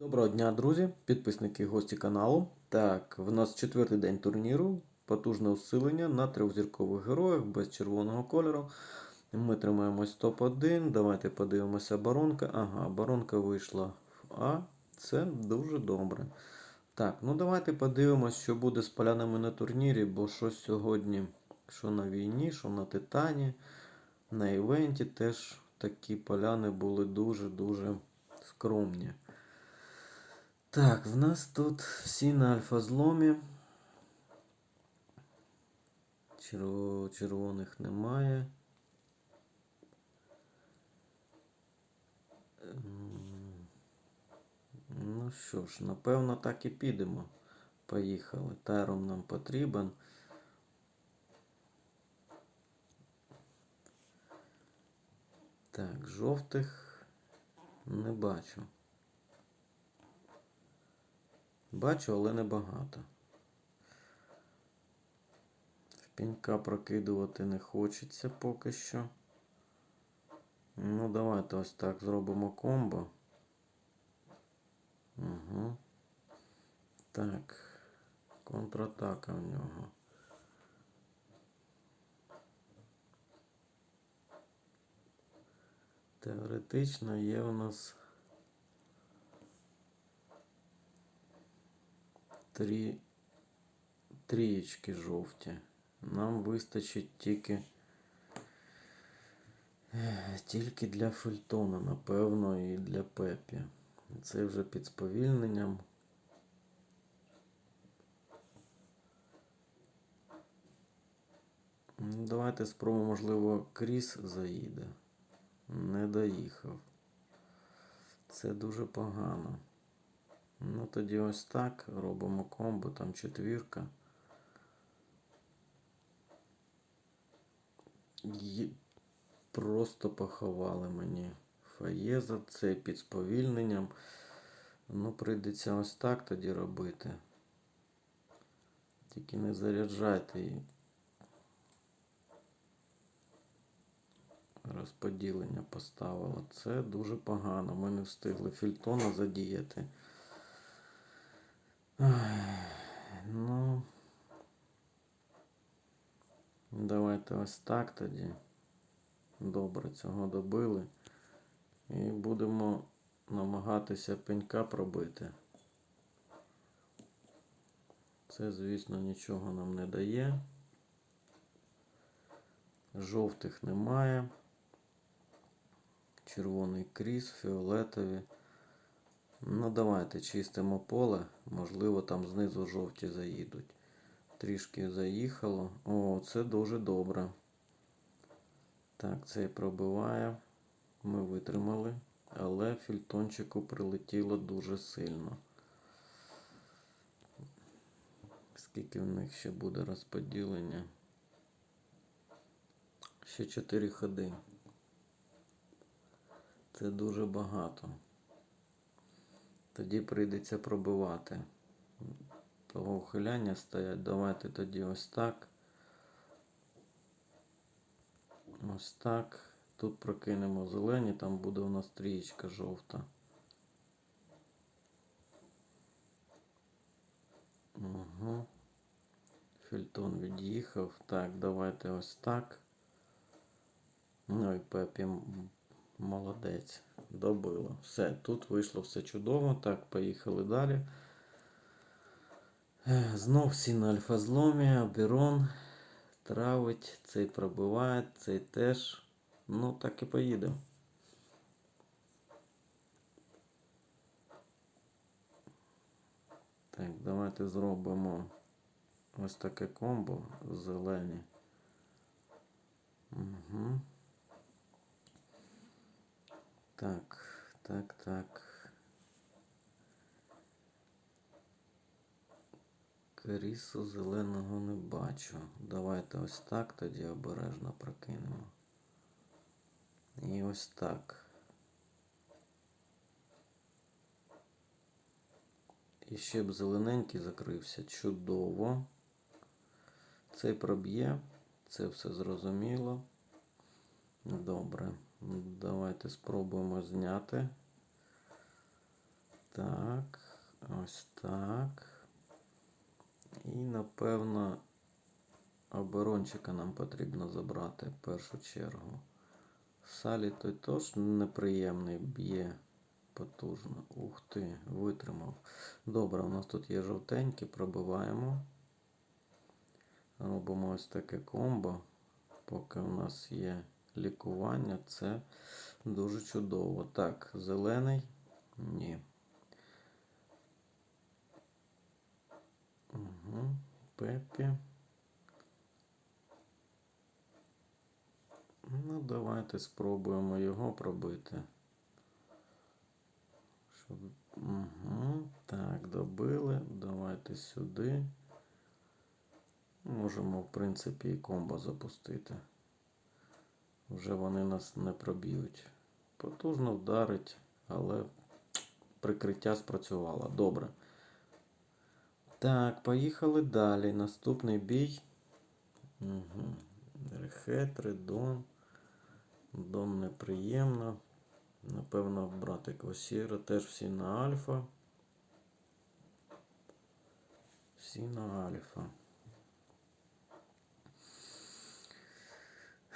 Доброго дня, друзі, підписники гості каналу. Так, в нас четвертий день турніру. Потужне усилення на трьохзіркових героях без червоного кольору. Ми тримаємось топ-1. Давайте подивимося баронка. Ага, баронка вийшла в А. Це дуже добре. Так, ну давайте подивимось, що буде з полянами на турнірі, бо щось сьогодні, що на війні, що на Титані, на івенті теж такі поляни були дуже-дуже скромні. Так, в нас тут всі на альфа-зломі. Червоних немає. Ем, Ну що ж, напевно, так і підемо. Поїхали. Тайром нам потрібен. Так, жовтих не бачу. Бачу, але не багато. Пінька прокидувати не хочеться поки що. Ну, давайте ось так зробимо комбо. Угу. Так. Контратака в нього. Теоретично є у нас три трієчки жовті. Нам вистачить тільки тільки для Фельтона, напевно, і для Пепі. Це вже під сповільненням. Ну, Давайте спробуємо, можливо, Кріс заїде. Не доїхав. Це дуже погано. Ну тоді ось так робимо комбо, там четвірка. Є- Просто поховали мені фаєза, це під сповільненням. Ну, прийдеться ось так тоді робити. Тільки не заряджайте її. Розподілення поставило. Це дуже погано. Ми не встигли фільтона задіяти. Ну. Давайте ось так тоді. Добре, цього добили. І будемо намагатися пенька пробити. Це, звісно, нічого нам не дає. Жовтих немає. Червоний кріс, фіолетові. Ну, давайте чистимо поле. Можливо, там знизу жовті заїдуть. Трішки заїхало. О, це дуже добре. Так, цей пробиває. Ми витримали. Але фільтончику прилетіло дуже сильно. Скільки в них ще буде розподілення? Ще 4 ходи. Це дуже багато. Тоді прийдеться пробивати. Того ухиляння стоять. Давайте тоді ось так. Ось так. Тут прокинемо зелені, там буде у нас трієчка жовта. Угу. Фільтон від'їхав. Так, давайте ось так. Ну і Пепі молодець. Добило. Все, тут вийшло все чудово. Так, поїхали далі. Знов всі на альфа-зломі, Аберон травить, цей пробиває, цей теж. Ну, так і поїдемо. Так, давайте зробимо ось таке комбо зелені. Угу. Так, так, так. Крісу зеленого не бачу. Давайте ось так тоді обережно прокинемо. І ось так. І ще б зелененький закрився. Чудово. Цей проб'є. Це все зрозуміло. Добре. Давайте спробуємо зняти. так. Ось так. І напевно оборончика нам потрібно забрати в першу чергу. Салі той теж неприємний б'є потужно. Ух ти, витримав. Добре, у нас тут є жовтенькі, пробиваємо. Робимо ось таке комбо. Поки у нас є лікування, це дуже чудово. Так, зелений. Ні. Угу. Пепі. Ну, давайте спробуємо його пробити. Щоб... Угу. Так, добили. Давайте сюди. Можемо, в принципі, і комбо запустити. Вже вони нас не проб'ють. Потужно вдарить, але прикриття спрацювало. Добре. Так, поїхали далі. Наступний бій. Угу. Рехетри, Дон. Дон неприємно. Напевно, брати Квасіра. Теж всі на альфа. Всі на альфа.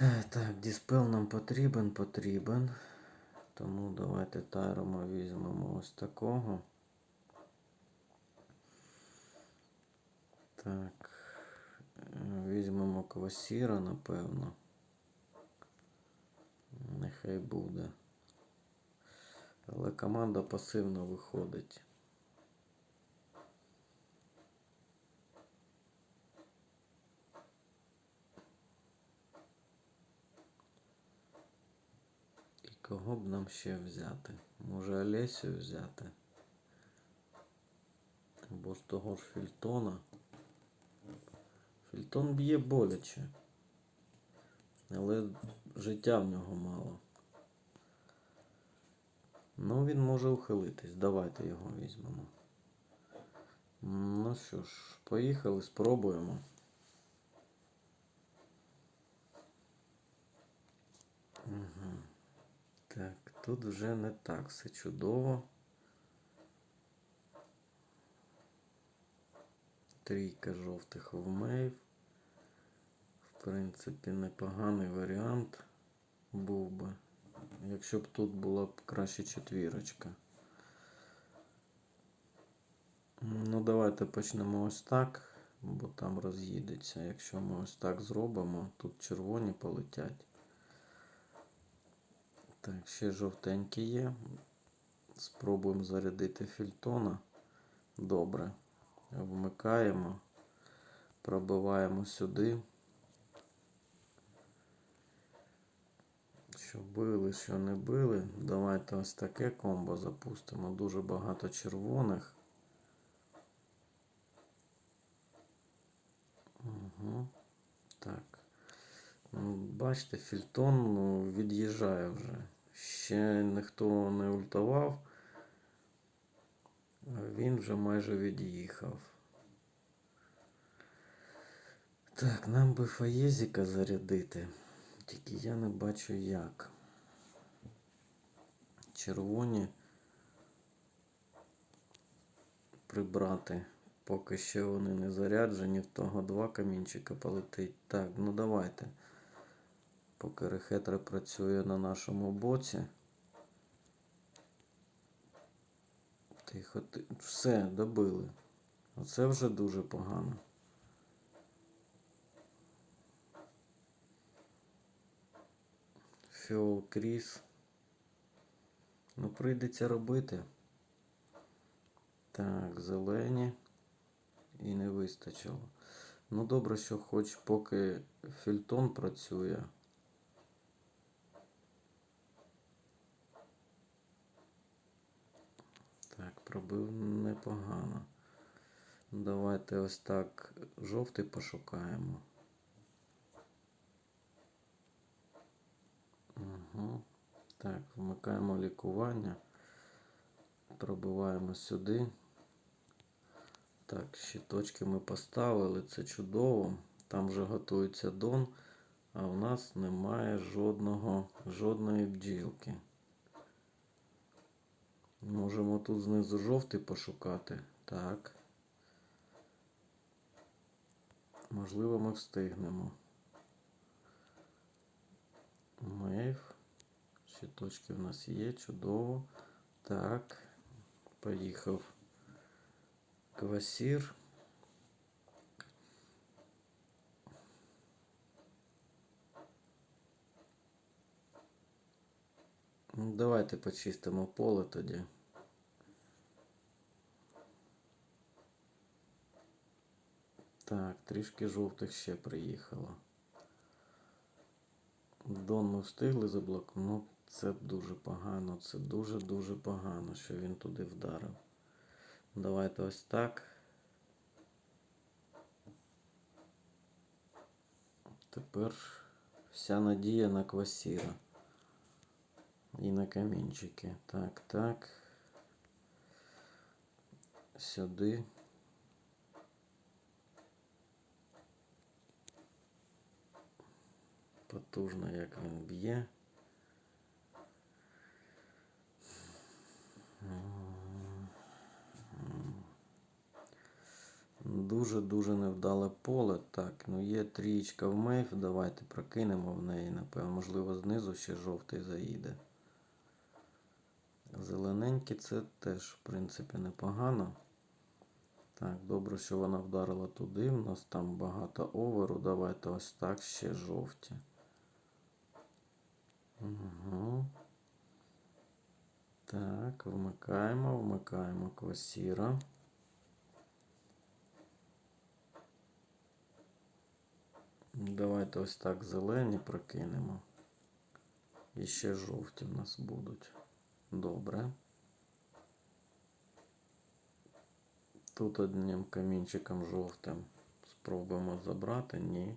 Так, діспел нам потрібен, потрібен. Тому давайте Тайрома візьмемо ось такого. Так. Візьмемо Квасіра, напевно. Нехай буде. Але команда пасивно виходить. І кого б нам ще взяти? Може Олесю взяти? Або ж того ж Фільтона. Фільтон б'є боляче. Але життя в нього мало. Ну, він може ухилитись. Давайте його візьмемо. Ну що ж, поїхали, спробуємо. Угу. Тут вже не так все чудово. Трійка жовтих вмейв. В принципі, непоганий варіант був би. Якщо б тут була б краще четвірочка. Ну, давайте почнемо ось так, бо там роз'їдеться. Якщо ми ось так зробимо, тут червоні полетять. Так, ще жовтенькі є. Спробуємо зарядити фільтона. Добре. Вмикаємо, пробиваємо сюди. Що били, що не били. Давайте ось таке комбо запустимо. Дуже багато червоних. Угу. Так. Ну, Бачите, фільтон ну, від'їжджає вже. Ще ніхто не ультував. Він вже майже від'їхав. Так, нам би фаєзіка зарядити. Тільки я не бачу як. Червоні прибрати. Поки ще вони не заряджені, в того два камінчика полетить. Так, ну давайте. Поки рехетра працює на нашому боці. Тихо, ти... Все, добили. Оце вже дуже погано. Фіол Кріс. Ну, прийдеться робити. Так, зелені. І не вистачило. Ну, добре, що хоч поки фільтон працює. Так, пробив непогано. Давайте ось так жовтий пошукаємо. Угу. Так, вмикаємо лікування. Пробиваємо сюди. Так, щиточки ми поставили, це чудово. Там вже готується дон, а в нас немає жодного, жодної бджілки. Можемо тут знизу жовтий пошукати. Так. Можливо, ми встигнемо. Мейв. Ще точки в нас є, чудово. Так. Поїхав квасір. Ну, Давайте почистимо поле тоді. Так, трішки жовтих ще приїхало. Дон ми встигли заблокувати. Ну, це дуже погано. Це дуже-дуже погано, що він туди вдарив. Давайте ось так. Тепер вся надія на квасіра. І на камінчики. Так, так. Сюди. Потужно, як він б'є. Дуже-дуже невдале поле. Так, ну є трієчка в мейф. Давайте прокинемо в неї, напевно. Можливо, знизу ще жовтий заїде. Зелененький це теж, в принципі, непогано. Так, добре, що вона вдарила туди. У нас там багато оверу. Давайте ось так ще жовті. Угу. Так, вмикаємо, вмикаємо квасіра. Давайте ось так зелені прокинемо. І ще жовті в нас будуть. Добре. Тут одним камінчиком жовтим спробуємо забрати, ні.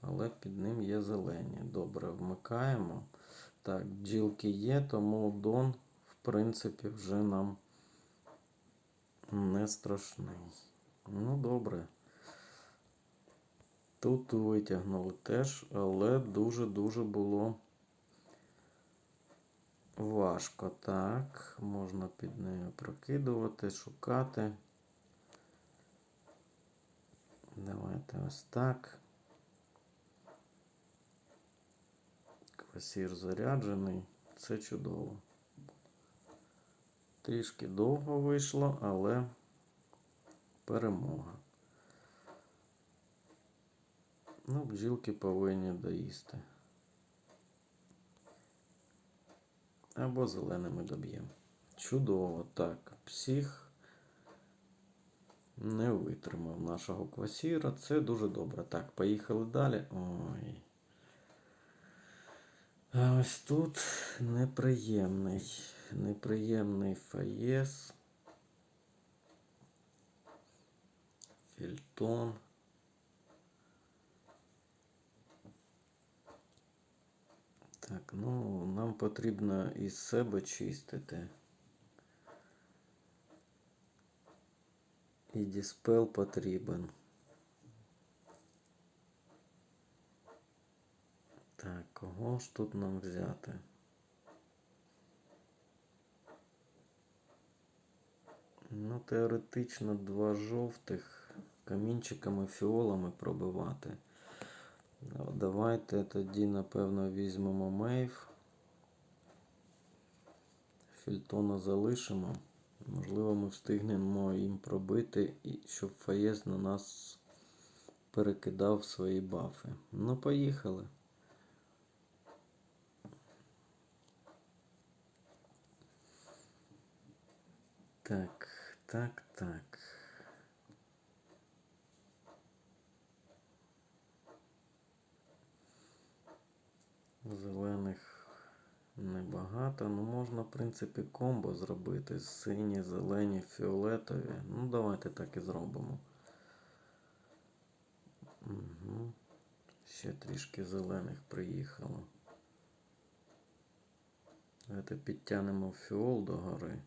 Але під ним є зелені. Добре, вмикаємо. Так, бджілки є, тому дон, в принципі, вже нам не страшний. Ну, добре. Тут витягнули теж, але дуже-дуже було важко. Так, можна під нею прокидувати, шукати. Давайте ось так. Квасір заряджений. Це чудово. Трішки довго вийшло, але перемога. Ну, бджілки повинні доїсти. Або зеленими доб'ємо. Чудово. Так, псих не витримав нашого квасіра. Це дуже добре. Так, поїхали далі. Ой. А ось тут неприємний. Неприємний фаєс. Фільтон. Так, ну нам потрібно із себе чистити. І діспел потрібен. Так, кого ж тут нам взяти? Ну, теоретично два жовтих камінчиками фіолами пробивати. Ну, Давайте тоді, напевно, візьмемо мейв. Фільтона залишимо. Можливо, ми встигнемо їм пробити, і щоб Фаєс на нас перекидав свої бафи. Ну, поїхали. Так, так, так. Зелених небагато. Ну, можна, в принципі, комбо зробити. Сині, зелені, фіолетові. Ну, давайте так і зробимо. Угу. Ще трішки зелених приїхало. Давайте підтягнемо фіол до гори.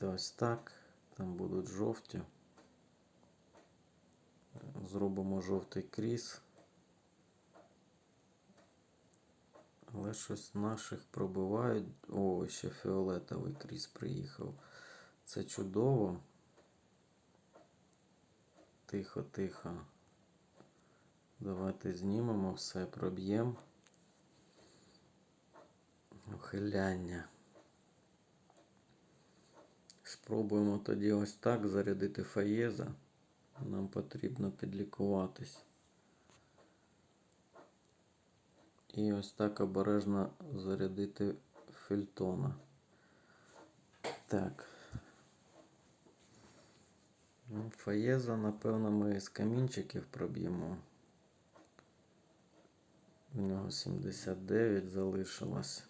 Давайте ось так. Там будуть жовті. Зробимо жовтий кріс. Але щось наших пробивають. О, ще фіолетовий кріс приїхав. Це чудово. Тихо, тихо. Давайте знімемо все, проб'ємо. Ухиляння. Спробуємо тоді ось так зарядити фаєза. Нам потрібно підлікуватись. І ось так обережно зарядити фельтона. Так. Ну, Фаєза, напевно, ми з камінчиків проб'ємо. У нього 79 залишилось.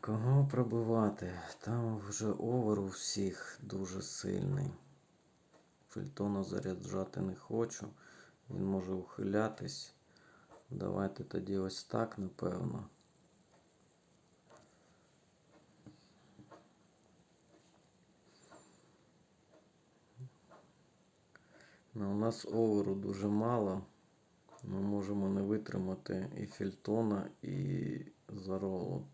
Кого пробивати? Там вже овер у всіх дуже сильний. Фельтона заряджати не хочу. Він може ухилятись. Давайте тоді ось так, напевно. Ну, у нас оверу дуже мало. Ми можемо не витримати і фельтона, і заролу.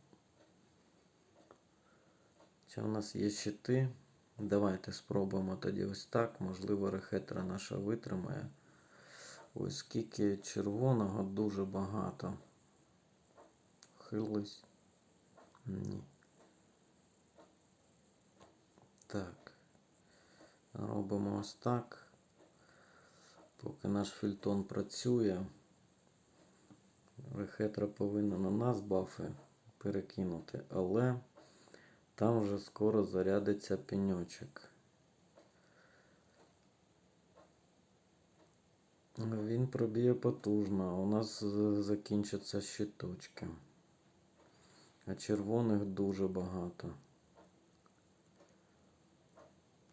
Чи у нас є щити? Давайте спробуємо тоді ось так. Можливо, рехетра наша витримає. Ось скільки червоного дуже багато. Хились. Ні. Так. Робимо ось так. Поки наш фільтон працює, рехетра повинна на нас бафи перекинути, але там вже скоро зарядиться пеньочок. Він проб'є потужно, у нас закінчаться щиточки. А червоних дуже багато.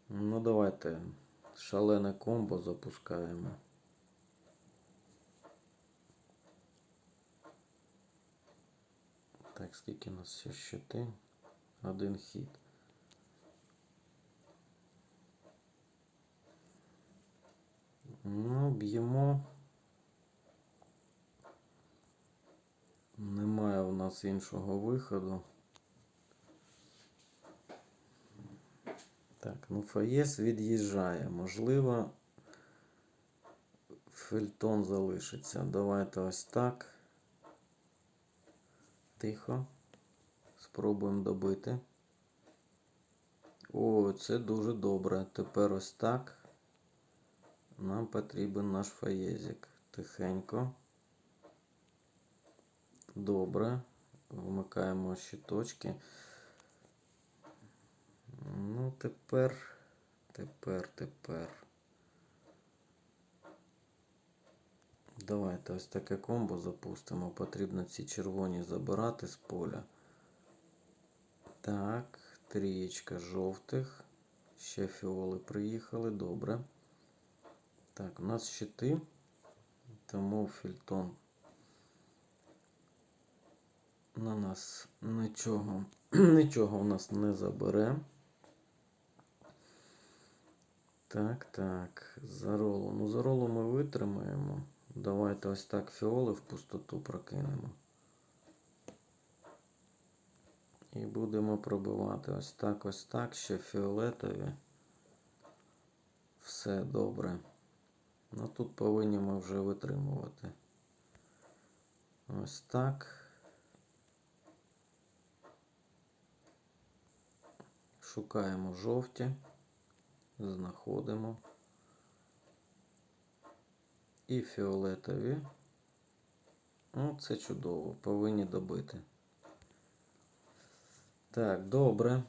Ну, давайте шалене комбо запускаємо. Так, скільки у нас ще щити? Один хід. Ну, б'ємо. Немає у нас іншого виходу. Так, ну Фаєс від'їжджає. Можливо, Фельтон залишиться. Давайте ось так. Тихо. Спробуємо добити. О, це дуже добре. Тепер ось так. Нам потрібен наш фаєзик. Тихенько. Добре. Вмикаємо щиточки. Ну, тепер, тепер, тепер. Давайте ось таке комбо запустимо. Потрібно ці червоні забирати з поля. Так, трієчка жовтих. Ще фіоли приїхали, добре. Так, у нас щити, тому фільтон на нас нічого, нічого у нас не забере. Так, так, заролу. Ну, заролу ми витримаємо. Давайте ось так фіоли в пустоту прокинемо. І будемо пробивати ось так, ось так, ще фіолетові. Все добре. Ну тут повинні ми вже витримувати. Ось так. Шукаємо жовті, знаходимо. І фіолетові. Ну, це чудово, повинні добити. Так, добре.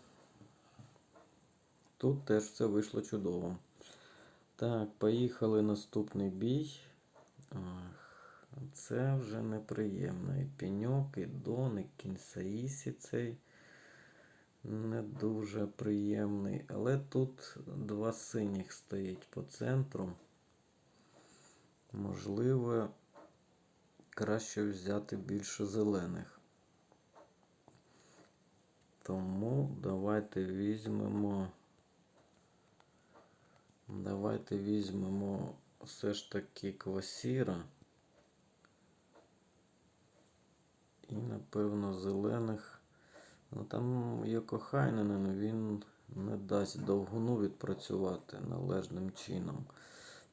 Тут теж все вийшло чудово. Так, поїхали наступний бій. Ах, це вже неприємно. І пеньок, і Дон, і кінсаїсі цей не дуже приємний. Але тут два синіх стоїть по центру. Можливо, краще взяти більше зелених. Тому давайте візьмемо Давайте візьмемо все ж таки квасіра. І, напевно, зелених. Ну там Йокохайненен, він не дасть довгуну відпрацювати належним чином.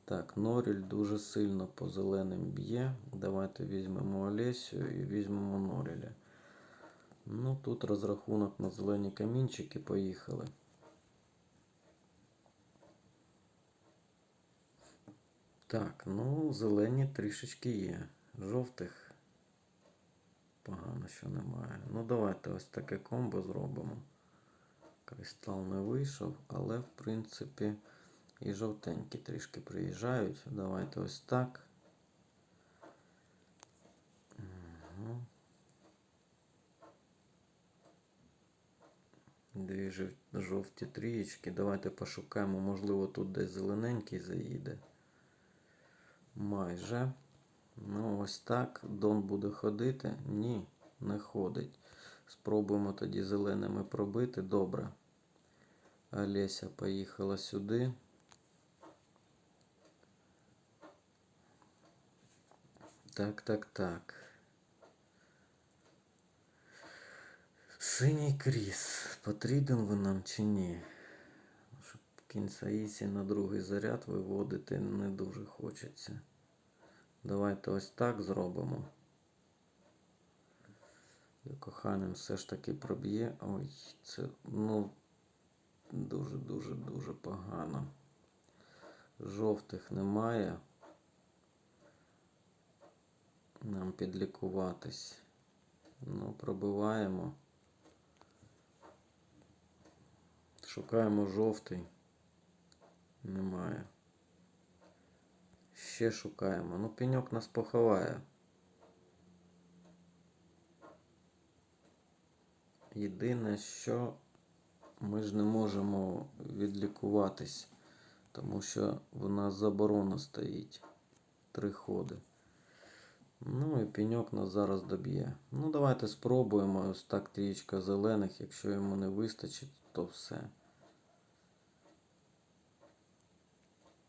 Так, Норіль дуже сильно по зеленим б'є. Давайте візьмемо Олесю і візьмемо Норіля. Ну, тут розрахунок на зелені камінчики. Поїхали. Так, ну, зелені трішечки є. Жовтих погано, що немає. Ну, давайте ось таке комбо зробимо. Кристал не вийшов, але в принципі і жовтенькі трішки приїжджають. Давайте ось так. Угу. Дві жовті трієчки. Давайте пошукаємо, можливо, тут десь зелененький заїде. Майже. Ну, ось так. Дон буде ходити? Ні, не ходить. Спробуємо тоді зеленими пробити. Добре. Олеся поїхала сюди. Так, так, так. Синій кріс. Потрібен ви нам чи ні? Щоб кінця на другий заряд виводити не дуже хочеться. Давайте ось так зробимо. Коханим все ж таки проб'є. Ой, це ну дуже-дуже дуже погано. Жовтих немає. Нам підлікуватись. Ну, пробиваємо. Шукаємо жовтий. Немає. Ще шукаємо. Ну, пеньок нас поховає. Єдине, що ми ж не можемо відлікуватись, тому що в нас заборона стоїть. Три ходи. Ну і пеньок нас зараз доб'є. Ну, давайте спробуємо. Ось так трієчка зелених. Якщо йому не вистачить, то все.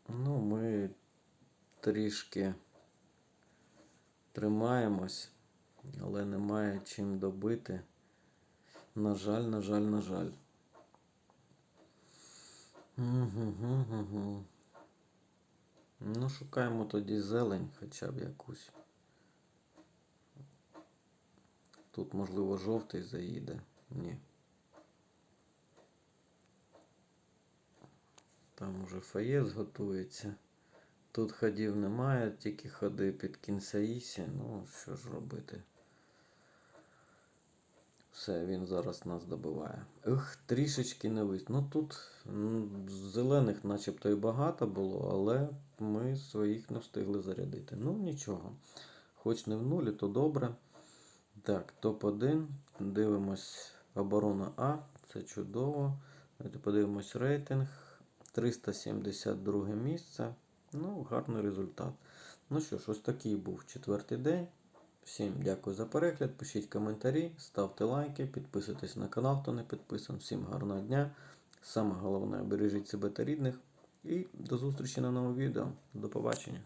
Ну, ми трішки тримаємось, але немає чим добити. На жаль, на жаль, на жаль. Угу-гу-гу-гу. Ну, шукаємо тоді зелень хоча б якусь. Тут, можливо, жовтий заїде. Ні. Там уже фаєс готується. Тут ходів немає, тільки ходи під кінця Ну, що ж робити? Все, він зараз нас добиває. Ех, трішечки не вийшло. Ну тут зелених начебто і багато було, але ми своїх не встигли зарядити. Ну нічого. Хоч не в нулі, то добре. Так, топ-1. Дивимось оборона А. Це чудово. Давайте подивимось рейтинг. 372 місце. Ну, гарний результат. Ну що ж, ось такий був четвертий день. Всім дякую за перегляд. Пишіть коментарі, ставте лайки, підписуйтесь на канал, хто не підписаний. Всім гарного дня. Саме головне, бережіть себе та рідних. І до зустрічі на новому відео. До побачення.